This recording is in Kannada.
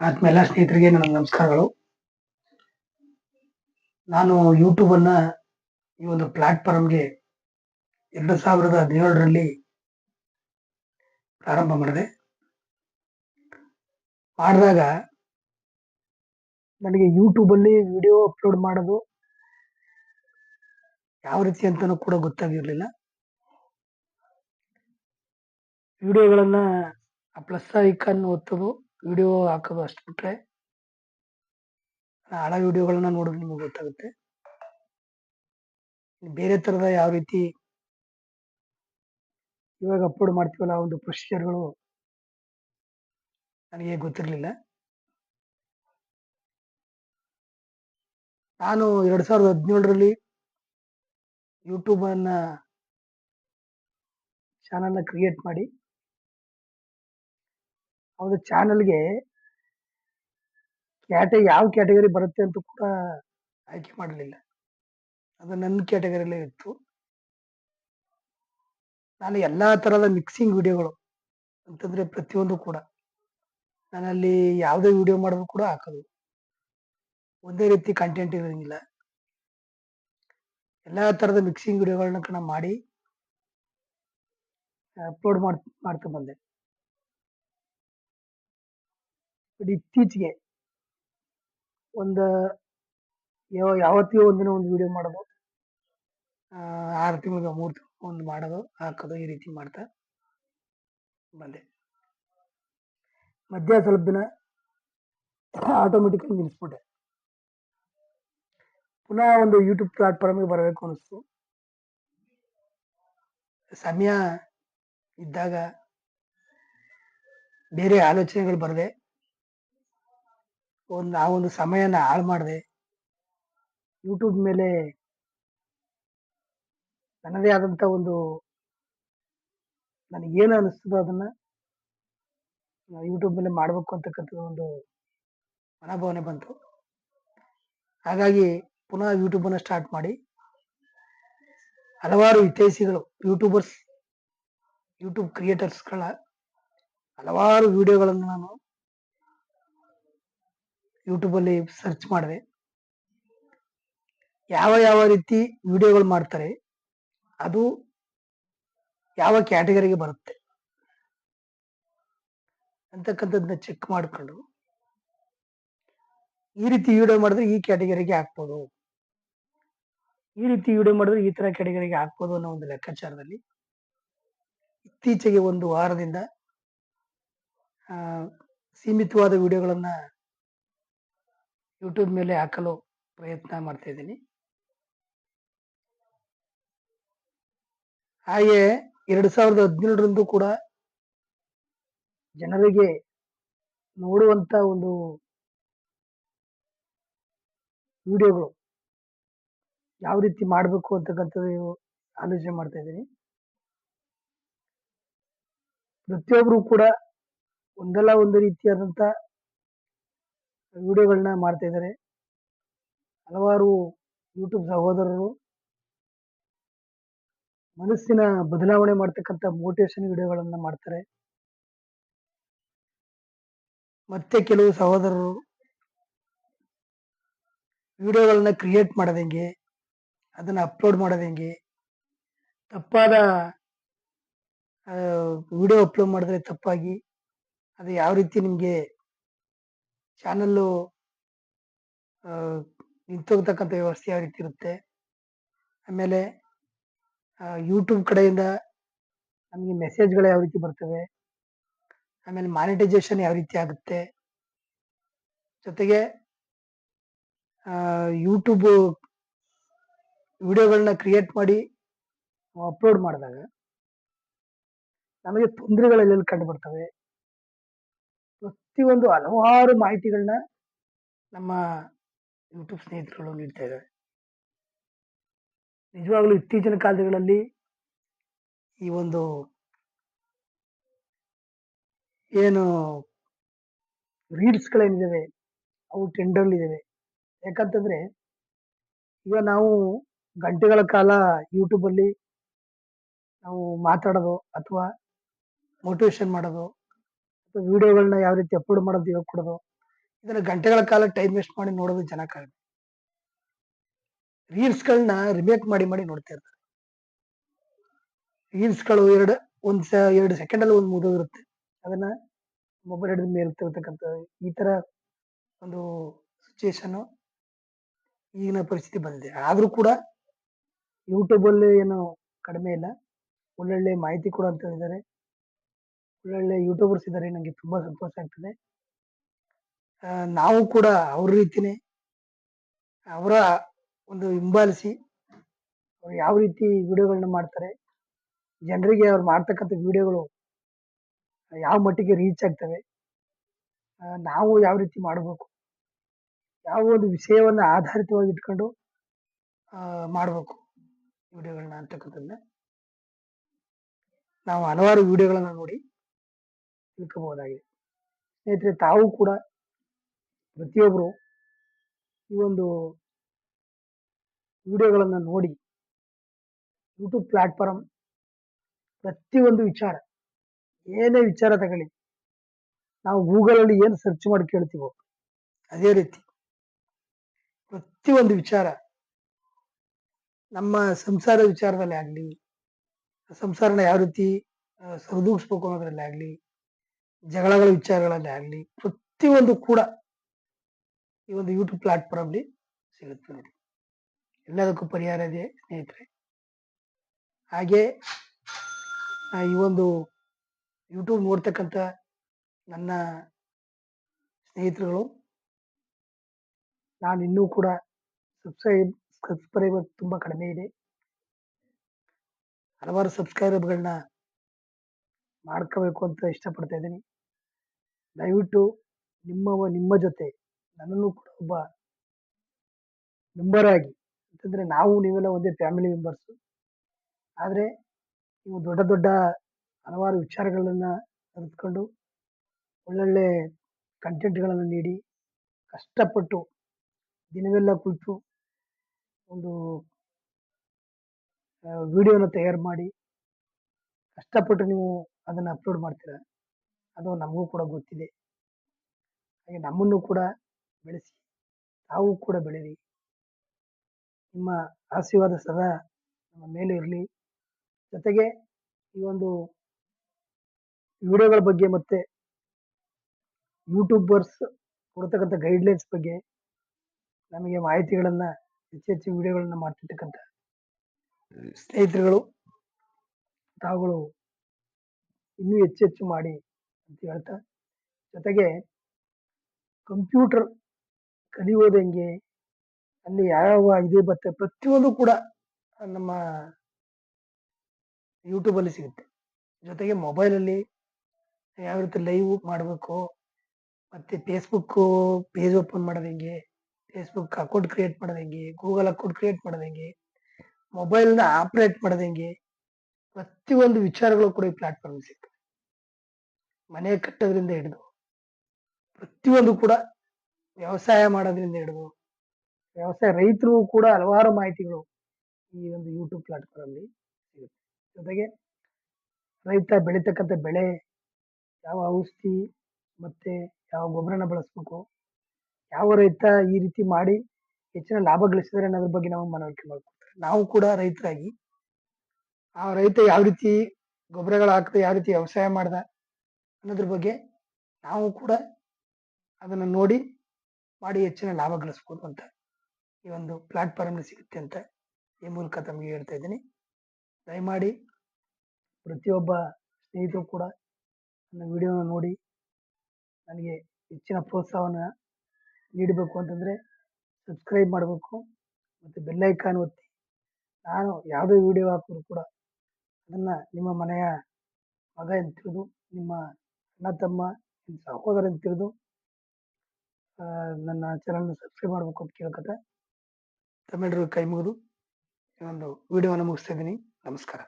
ಆತ್ಮೆಲ್ಲ ಸ್ನೇಹಿತರಿಗೆ ನನ್ನ ನಮಸ್ಕಾರಗಳು. ನಾನು ಯೂಟ್ಯೂಬ್ ಅನ್ನ ಈ ಒಂದು ಪ್ಲಾಟ್ಫಾರ್ಮ್ಗೆ ಎರಡು ಸಾವಿರದ ಹದಿನೇಳರಲ್ಲಿ ಪ್ರಾರಂಭ ಮಾಡಿದೆ. ಮಾಡಿದಾಗ ನನಗೆ ಯೂಟ್ಯೂಬಲ್ಲಿ ವಿಡಿಯೋ ಅಪ್ಲೋಡ್ ಮಾಡೋದು ಯಾವ ರೀತಿ ಅಂತಲೂ ಕೂಡ ಗೊತ್ತಾಗಿರ್ಲಿಲ್ಲ. ವಿಡಿಯೋಗಳನ್ನ ಪ್ಲಸ್ ಐಕಾನ್ ಒತ್ತೋದು ವಿಡಿಯೋ ಹಾಕೋದು ಅಷ್ಟು ಬಿಟ್ರೆ ಹಳೆ ವಿಡಿಯೋಗಳನ್ನ ನೋಡಿದ್ರೆ ನಿಮಗೆ ಗೊತ್ತಾಗುತ್ತೆ. ಬೇರೆ ತರದ ಯಾವ ರೀತಿ ಇವಾಗ ಅಪ್ಲೋಡ್ ಮಾಡ್ತೀವಲ್ಲ ಆ ಒಂದು ಪ್ರೊಸೀಜರ್ಗಳು ನನಗೆ ಗೊತ್ತಿರಲಿಲ್ಲ. ನಾನು ಎರಡು ಸಾವಿರದ ಹದಿನೇಳರಲ್ಲಿ ಯೂಟ್ಯೂಬನ್ನು ಚಾನಲ್ನ ಕ್ರಿಯೇಟ್ ಮಾಡಿ ಆ ಚಾನೆಲ್ಗೆ ಕ್ಯಾಟೆ, ಯಾವ ಕ್ಯಾಟಗರಿ ಬರುತ್ತೆ ಅಂತ ಕೂಡ ಆಯ್ಕೆ ಮಾಡಲಿಲ್ಲ. ಅದು ನನ್ನ ಕ್ಯಾಟಗರಿಲೇ ಇತ್ತು. ನಾನು ಎಲ್ಲ ಥರದ ಮಿಕ್ಸಿಂಗ್ ವಿಡಿಯೋಗಳು ಅಂತಂದರೆ ಪ್ರತಿಯೊಂದು ಕೂಡ ನಾನಲ್ಲಿ ಯಾವುದೇ ವಿಡಿಯೋ ಮಾಡಿದ್ರು ಕೂಡ ಹಾಕೋದು. ಒಂದೇ ರೀತಿ ಕಂಟೆಂಟ್ ಇರೋಂಗಿಲ್ಲ. ಎಲ್ಲ ಥರದ ಮಿಕ್ಸಿಂಗ್ ವಿಡಿಯೋಗಳನ್ನ ಕಣ ಮಾಡಿ ಅಪ್ಲೋಡ್ ಮಾಡ್ ಮಾಡ್ತಾ ಬಂದೆ. ಬಟ್ ಇತ್ತೀಚೆಗೆ ಒಂದು ಯಾವ ಒಂದಿನ ಒಂದು ವಿಡಿಯೋ ಮಾಡೋದು. ಆರು ತಿಂಗಳಿಗೆ ಮೂರು ತಿಂಗಳಿಗೆ ಒಂದು ಮಾಡೋದು. ಹಾಕೋದು ಈ ರೀತಿ ಮಾಡ್ತಾ ಬಂದೆ. ಮಧ್ಯ ಸ್ವಲ್ಪ ದಿನ ಆಟೋಮೆಟಿಕ್ ನಿಲ್ಲಿಸ್ಬಿಟ್ಟೆ ಪುನಃ ಒಂದು ಯೂಟ್ಯೂಬ್ ಪ್ಲಾಟ್ಫಾರ್ಮ್ಗೆ ಬರಬೇಕು ಅನಿಸ್ತು. ಸಮಯ ಇದ್ದಾಗ ಬೇರೆ ಆಲೋಚನೆಗಳು ಬರದೆ. ಒಂದು, ಆ ಒಂದು ಸಮಯನ ಹಾಳು ಮಾಡಿದೆ. ಯೂಟ್ಯೂಬ್ ಮೇಲೆ ನನ್ನದೇ ಆದಂಥ ಒಂದು ನನಗೇನು ಅನಿಸ್ತದೋ ಅದನ್ನ ಯೂಟ್ಯೂಬ್ ಮೇಲೆ ಮಾಡಬೇಕು ಅಂತಕ್ಕಂಥ ಒಂದು ಮನೋಭಾವನೆ ಬಂತು. ಹಾಗಾಗಿ ಪುನಃ ಯೂಟ್ಯೂಬನ್ನು ಸ್ಟಾರ್ಟ್ ಮಾಡಿ. ಹಲವಾರು ಹಿತೈಷಿಗಳು ಯೂಟ್ಯೂಬರ್ಸ್ ಯೂಟ್ಯೂಬ್ ಕ್ರಿಯೇಟರ್ಸ್ಗಳ ಹಲವಾರು ವಿಡಿಯೋಗಳನ್ನು ನಾನು ಯೂಟ್ಯೂಬ್ ಅಲ್ಲಿ ಸರ್ಚ್ ಮಾಡಿದೆ. ಯಾವ ಯಾವ ರೀತಿ ವಿಡಿಯೋಗಳು ಮಾಡ್ತಾರೆ, ಅದು ಯಾವ ಕ್ಯಾಟಗರಿಗೆ ಬರುತ್ತೆ ಅಂತಕ್ಕಂಥದ್ದನ್ನ ಚೆಕ್ ಮಾಡಿಕೊಂಡು ಈ ರೀತಿ ವಿಡಿಯೋ ಮಾಡಿದ್ರೆ ಈ ಕ್ಯಾಟಗರಿಗೆ ಹಾಕ್ಬೋದು. ಈ ರೀತಿ ವಿಡಿಯೋ ಮಾಡಿದ್ರೆ ಈ ತರ ಕ್ಯಾಟಗರಿಗೆ ಹಾಕ್ಬೋದು ಅನ್ನೋ ಒಂದು ಲೆಕ್ಕಾಚಾರದಲ್ಲಿ ಇತ್ತೀಚೆಗೆ ಒಂದು ವಾರದಿಂದ ಸೀಮಿತವಾದ ವಿಡಿಯೋಗಳನ್ನ ಯೂಟ್ಯೂಬ್ ಮೇಲೆ ಹಾಕಲು ಪ್ರಯತ್ನ ಮಾಡ್ತಾ ಇದ್ದೀನಿ. ಹಾಗೆ ಎರಡ್ ಸಾವಿರದ ಹದಿನೇಳರಂದು ಕೂಡ ಜನರಿಗೆ ನೋಡುವಂತ ಒಂದು ವಿಡಿಯೋಗಳು ಯಾವ ರೀತಿ ಮಾಡಬೇಕು ಅಂತಕ್ಕಂಥದ್ದು ಆಲೋಚನೆ ಮಾಡ್ತಾ ಇದ್ದೀನಿ. ಪ್ರತಿಯೊಬ್ರು ಕೂಡ ಒಂದಲ್ಲ ಒಂದು ರೀತಿಯಾದಂತ ವಿಡಿಯೋಗಳನ್ನ ಮಾಡ್ತಾ ಇದ್ದಾರೆ ಹಲವಾರು ಯೂಟ್ಯೂಬ್ ಸಹೋದರರು ಮನಸ್ಸಿನ ಬದಲಾವಣೆ ಮಾಡ್ತಕ್ಕಂಥ ಮೋಟಿವೇಶನ್ ವಿಡಿಯೋಗಳನ್ನ ಮಾಡ್ತಾರೆ. ಮತ್ತೆ ಕೆಲವು ಸಹೋದರರು ವಿಡಿಯೋಗಳನ್ನ ಕ್ರಿಯೇಟ್ ಮಾಡೋದಂಗೆ ಅದನ್ನ ಅಪ್ಲೋಡ್ ಮಾಡೋದಂಗೆ ತಪ್ಪಾದ ವಿಡಿಯೋ ಅಪ್ಲೋಡ್ ಮಾಡಿದ್ರೆ ತಪ್ಪಾಗಿ, ಅದು ಯಾವ ರೀತಿ ನಿಮಗೆ ಚಾನಲ್ಲು ನಿಂತೋಗ್ತಕ್ಕಂಥ ವ್ಯವಸ್ಥೆ ಯಾವ ರೀತಿ ಇರುತ್ತೆ? ಆಮೇಲೆ ಯೂಟ್ಯೂಬ್ ಕಡೆಯಿಂದ ನಮಗೆ ಮೆಸೇಜ್ಗಳು ಯಾವ ರೀತಿ ಬರ್ತವೆ? ಆಮೇಲೆ ಮಾನಿಟೈಸೇಷನ್ ಯಾವ ರೀತಿ ಆಗುತ್ತೆ? ಜೊತೆಗೆ ಯೂಟ್ಯೂಬ್ ವಿಡಿಯೋಗಳನ್ನ ಕ್ರಿಯೇಟ್ ಮಾಡಿ ಅಪ್ಲೋಡ್ ಮಾಡಿದಾಗ, ನಮಗೆ ತೊಂದರೆಗಳೆಲ್ಲ ಕಂಡು ಬರ್ತವೆ? ಪ್ರತಿಯೊಂದು ಹಲವಾರು ಮಾಹಿತಿಗಳನ್ನ ನಮ್ಮ ಯೂಟ್ಯೂಬ್ ಸ್ನೇಹಿತರುಗಳು ನೀಡ್ತಾ ಇದ್ದಾರೆ ನಿಜವಾಗ್ಲೂ ಇತ್ತೀಚಿನ ಕಾಲಗಳಲ್ಲಿ ಈ ಒಂದು ಏನು ರೀಲ್ಸ್ಗಳೇನಿದ್ದಾವೆ ಅವು ಟೆಂಡರ್ಲಿದ್ದಾವೆ ಯಾಕಂತಂದರೆ ಈಗ ನಾವು ಗಂಟೆಗಳ ಕಾಲ ಯೂಟ್ಯೂಬಲ್ಲಿ ನಾವು ಮಾತಾಡೋದು ಅಥವಾ ಮೋಟಿವೇಶನ್ ಮಾಡೋದು ವಿಡಿಯೋಗಳನ್ನ ಯಾವ ರೀತಿ ಅಪ್ಲೋಡ್ ಮಾಡೋದು ಹೇಳ್ಕೊಡೋದು ಇದನ್ನ ಗಂಟೆಗಳ ಕಾಲ ಟೈಮ್ ವೇಸ್ಟ್ ಮಾಡಿ ನೋಡೋದು ಜನ ಕಡಿಮೆ ರೀಲ್ಸ್ಗಳನ್ನ ರಿಮೇಕ್ ಮಾಡಿ ಮಾಡಿ ನೋಡ್ತಾ ಇರ್ತಾರೆ. ರೀಲ್ಸ್ಗಳು ಎರಡು, ಒಂದ್ ಎರಡು ಸೆಕೆಂಡ್ ಅಲ್ಲಿ ಒಂದು ಮುಗಿದೋಗಿರುತ್ತೆ. ಅದನ್ನ ಮೊಬೈಲ್ ಹಿಡಿದ ಮೇಲೆ ತಿರ್ತಕ್ಕಂಥ ಈ ತರ ಒಂದು ಸಿಚುಯೇಷನ್ ಈಗಿನ ಪರಿಸ್ಥಿತಿ ಬಂದಿದೆ. ಆದ್ರೂ ಕೂಡ ಯೂಟ್ಯೂಬ್ ಅಲ್ಲಿ ಏನು ಕಡಿಮೆ ಇಲ್ಲ. ಒಳ್ಳೊಳ್ಳೆ ಮಾಹಿತಿ ಕೂಡ ಅಂತ ಇದ್ದಾರೆ ಒಳ್ಳೊಳ್ಳೆ ಯೂಟ್ಯೂಬರ್ಸ್ ಇದ್ದಾರೆ ನಂಗೆ ತುಂಬಾ ಸಂತೋಷ ಆಗ್ತದೆ. ನಾವು ಕೂಡ ಅವ್ರ ರೀತಿನೇ ಅವರ ಒಂದು ಹಿಂಬಾಲಿಸಿ ಅವ್ರು ಯಾವ ರೀತಿ ವಿಡಿಯೋಗಳನ್ನ ಮಾಡ್ತಾರೆ, ಜನರಿಗೆ ಅವ್ರು ಮಾಡ್ತಕ್ಕಂಥ ವಿಡಿಯೋಗಳು ಯಾವ ಮಟ್ಟಿಗೆ ರೀಚ್ ಆಗ್ತವೆ ನಾವು ಯಾವ ರೀತಿ ಮಾಡಬೇಕು, ಯಾವ ಒಂದು ವಿಷಯವನ್ನ ಆಧಾರಿತವಾಗಿ ಇಟ್ಕೊಂಡು ಮಾಡ್ಬೇಕು ವಿಡಿಯೋಗಳನ್ನ ಅಂತಕ್ಕಂಥದ್ದನ್ನ. ನಾವು ಹಲವಾರು ವಿಡಿಯೋಗಳನ್ನ ನೋಡಿ ತಿಳ್ಕೋಬಹುದಾಗಿದೆ. ಸ್ನೇಹಿತರೆ, ತಾವು ಕೂಡ ಪ್ರತಿಯೊಬ್ಬರು ಈ ಒಂದು ವಿಡಿಯೋಗಳನ್ನ ನೋಡಿ, ಯೂಟ್ಯೂಬ್ ಪ್ಲಾಟ್ಫಾರ್ಮ್ ಪ್ರತಿಯೊಂದು ವಿಚಾರ, ಏನೇ ವಿಚಾರ ತಗೊಳ್ಳಿ, ನಾವು ಗೂಗಲಲ್ಲಿ ಏನು ಸರ್ಚ್ ಮಾಡಿ ಕೇಳ್ತೀವೋ ಅದೇ ರೀತಿ ಪ್ರತಿಯೊಂದು ವಿಚಾರ ನಮ್ಮ ಸಂಸಾರ ವಿಚಾರದಲ್ಲಿ ಆಗಲಿ ಸಂಸಾರನ ಯಾವ ರೀತಿ ಸರಿದೂಗಿಸ್ಬೇಕು ಅನ್ನೋದ್ರಲ್ಲಿ ಆಗ್ಲಿ ಜಗಳಗಳ ವಿಚಾರಗಳಲ್ಲಿ ಆಗಲಿ ಪ್ರತಿಯೊಂದು ಕೂಡ ಈ ಒಂದು ಯೂಟ್ಯೂಬ್ ಪ್ಲಾಟ್ಫಾರ್ಮ್ಲಿ ಸಿಗುತ್ತೆ ನೋಡಿ. ಎಲ್ಲದಕ್ಕೂ ಪರಿಹಾರ ಇದೆ ಸ್ನೇಹಿತರೆ. ಹಾಗೆ ಈ ಒಂದು ಯೂಟ್ಯೂಬ್ ನೋಡ್ತಕ್ಕಂಥ ನನ್ನ ಸ್ನೇಹಿತರುಗಳು, ನಾನು ಇನ್ನೂ ಕೂಡ ಸಬ್ಸ್ಕ್ರೈಬ್ ಸಬ್ಸ್ಕ್ರೈಬರ್ ತುಂಬಾ ಕಡಿಮೆ ಇದೆ. ಹಲವಾರು ಸಬ್ಸ್ಕ್ರೈಬರ್ಗಳನ್ನ ಮಾಡ್ಕೋಬೇಕು ಅಂತ ಇಷ್ಟಪಡ್ತಾ ಇದ್ದೀನಿ. ದಯವಿಟ್ಟು ನಿಮ್ಮವ ನಿಮ್ಮ ಜೊತೆ, ನನ್ನನ್ನು ಕೂಡ ಒಬ್ಬ ಮೆಂಬರ್ ಆಗಿ, ಅಂತಂದ್ರೆ ನಾವು ನೀವೆಲ್ಲ ಒಂದೇ ಫ್ಯಾಮಿಲಿ ಮೆಂಬರ್ಸ್ ಆದ್ರೆ ನೀವು ದೊಡ್ಡ ದೊಡ್ಡ ಹಲವಾರು ವಿಚಾರಗಳನ್ನ ತೆಗೆದುಕೊಂಡು ಒಳ್ಳೊಳ್ಳೆ ಕಂಟೆಂಟ್ಗಳನ್ನು ನೀಡಿ, ಕಷ್ಟಪಟ್ಟು ದಿನವೆಲ್ಲ ಕುಳಿತು ಒಂದು ವಿಡಿಯೋನ ತಯಾರು ಮಾಡಿ, ಕಷ್ಟಪಟ್ಟು ನೀವು ಅದನ್ನ ಅಪ್ಲೋಡ್ ಮಾಡ್ತೀರಾ? ಅದು ನಮಗೂ ಕೂಡ ಗೊತ್ತಿದೆ. ಹಾಗೆ ನಮ್ಮನ್ನು ಕೂಡ ಬೆಳೆಸಿ, ತಾವು ಕೂಡ ಬೆಳೀರಿ. ನಿಮ್ಮ ಆಶೀರ್ವಾದ ಸದಾ ನಮ್ಮ ಮೇಲೆ ಇರಲಿ. ಜೊತೆಗೆ ಈ ಒಂದು ವಿಡಿಯೋಗಳ ಬಗ್ಗೆ ಮತ್ತೆ ಯೂಟ್ಯೂಬರ್ಸ್ ಕೊಡ್ತಕ್ಕಂಥ ಗೈಡ್ಲೈನ್ಸ್ ಬಗ್ಗೆ ನಮಗೆ ಮಾಹಿತಿಗಳನ್ನ, ಹೆಚ್ಚು ಹೆಚ್ಚು ವಿಡಿಯೋಗಳನ್ನ ಮಾಡ್ತಿರ್ತಕ್ಕಂಥ ಸ್ನೇಹಿತರುಗಳು, ತಾವುಗಳು ಇನ್ನೂ ಹೆಚ್ಚು ಹೆಚ್ಚು ಮಾಡಿ ಅಂತ ಹೇಳ್ತಾ, ಜೊತೆಗೆ ಕಂಪ್ಯೂಟರ್ ಕಲಿಯೋದು ಹೆಂಗೆ? ಅಲ್ಲಿ ಯಾವ ಇದೆ ಬರುತ್ತೆ ಪ್ರತಿಯೊಂದು ಕೂಡ ನಮ್ಮ ಯೂಟ್ಯೂಬಲ್ಲಿ ಸಿಗುತ್ತೆ. ಜೊತೆಗೆ ಮೊಬೈಲಲ್ಲಿ ಯಾವ ರೀತಿ ಲೈವ್ ಮಾಡಬೇಕು, ಮತ್ತು ಫೇಸ್ಬುಕ್ಕು ಪೇಜ್ ಓಪನ್ ಮಾಡೋದು ಹೆಂಗೆ? ಫೇಸ್ಬುಕ್ ಅಕೌಂಟ್ ಕ್ರಿಯೇಟ್ ಮಾಡೋದು ಹೆಂಗೆ? ಗೂಗಲ್ ಅಕೌಂಟ್ ಕ್ರಿಯೇಟ್ ಮಾಡೋದು ಹೆಂಗೆ? ಮೊಬೈಲ್ನ ಆಪರೇಟ್ ಮಾಡೋದು ಹೆಂಗೆ? ಪ್ರತಿಯೊಂದು ವಿಚಾರಗಳು ಕೂಡ ಈ ಪ್ಲಾಟ್ಫಾರ್ಮ್ ಸಿಗ್ತವೆ ಮನೆ ಕಟ್ಟೋದ್ರಿಂದ ಹಿಡಿದು ಪ್ರತಿಯೊಂದು ಕೂಡ ವ್ಯವಸಾಯ ಮಾಡೋದ್ರಿಂದ ಹಿಡಿದು ವ್ಯವಸಾಯ ರೈತರು ಕೂಡ ಹಲವಾರು ಮಾಹಿತಿಗಳು ಈ ಒಂದು ಯೂಟ್ಯೂಬ್ ಪ್ಲಾಟ್ಫಾರ್ಮ್ ಅಲ್ಲಿ ಸಿಗುತ್ತೆ. ಜೊತೆಗೆ ರೈತ ಬೆಳೀತಕ್ಕಂಥ ಬೆಳೆ, ಯಾವ ಔಷಧಿ ಮತ್ತೆ ಯಾವ ಗೊಬ್ಬರನ ಬಳಸ್ಬೇಕು, ಯಾವ ರೈತ ಈ ರೀತಿ ಮಾಡಿ ಹೆಚ್ಚಿನ ಲಾಭ ಗಳಿಸಿದರೆ ಅನ್ನೋದ್ರ ಬಗ್ಗೆ ನಾವು ಮನವರಿಕೆ ಮಾಡ್ಕೊಡ್ತಾರೆ ನಾವು ಕೂಡ ರೈತರಾಗಿ ಆ ರೈತ ಯಾವ ರೀತಿ ಗೊಬ್ಬರಗಳು ಹಾಕದೆ, ಯಾವ ರೀತಿ ವ್ಯವಸಾಯ ಮಾಡ್ದ ಅನ್ನೋದ್ರ ಬಗ್ಗೆ ನಾವು ಕೂಡ ಅದನ್ನ ನೋಡಿ ಮಾಡಿ ಹೆಚ್ಚಿನ ಲಾಭ ಗಳಿಸ್ಬೋದು ಅಂತ ಈ ಒಂದು ಪ್ಲಾಟ್ಫಾರ್ಮ್ ಸಿಗುತ್ತೆ ಅಂತ ಈ ಮೂಲಕ ತಮಗೆ ಹೇಳ್ತಾ ಇದ್ದೀನಿ. ದಯಮಾಡಿ ಪ್ರತಿಯೊಬ್ಬ ಸ್ನೇಹಿತರು ಕೂಡ ನನ್ನ ವಿಡಿಯೋನ ನೋಡಿ ನನಗೆ ಹೆಚ್ಚಿನ ಪ್ರೋತ್ಸಾಹವನ್ನು ನೀಡಬೇಕು ಅಂತಂದರೆ ಸಬ್ಸ್ಕ್ರೈಬ್ ಮಾಡಬೇಕು ಮತ್ತು ಬೆಲ್ಲೈಕಾನ್ ಒತ್ತಿ. ನಾನು ಯಾವುದೇ ವಿಡಿಯೋ ಹಾಕಿದ್ರು ಕೂಡ ಅದನ್ನು ನಿಮ್ಮ ಮನೆಯ ಮಗ ತಿಳಿದು ನಿಮ್ಮ ಅಣ್ಣ ತಮ್ಮ ಸಹೋದರ ಅಂತ ತಿಳಿದು ನನ್ನ ಚಾನಲ್ನ ಸಬ್ಸ್ಕ್ರೈಬ್ ಮಾಡಬೇಕು ಅಂತ ಕೇಳ್ಕೊತ ತಮ್ಮೆಲ್ಲರಿಗೂ ಕೈ ಮುಗಿದು ಈ ಒಂದು ವಿಡಿಯೋವನ್ನು ಮುಗಿಸ್ತಾ ಇದ್ದೀನಿ. ನಮಸ್ಕಾರ.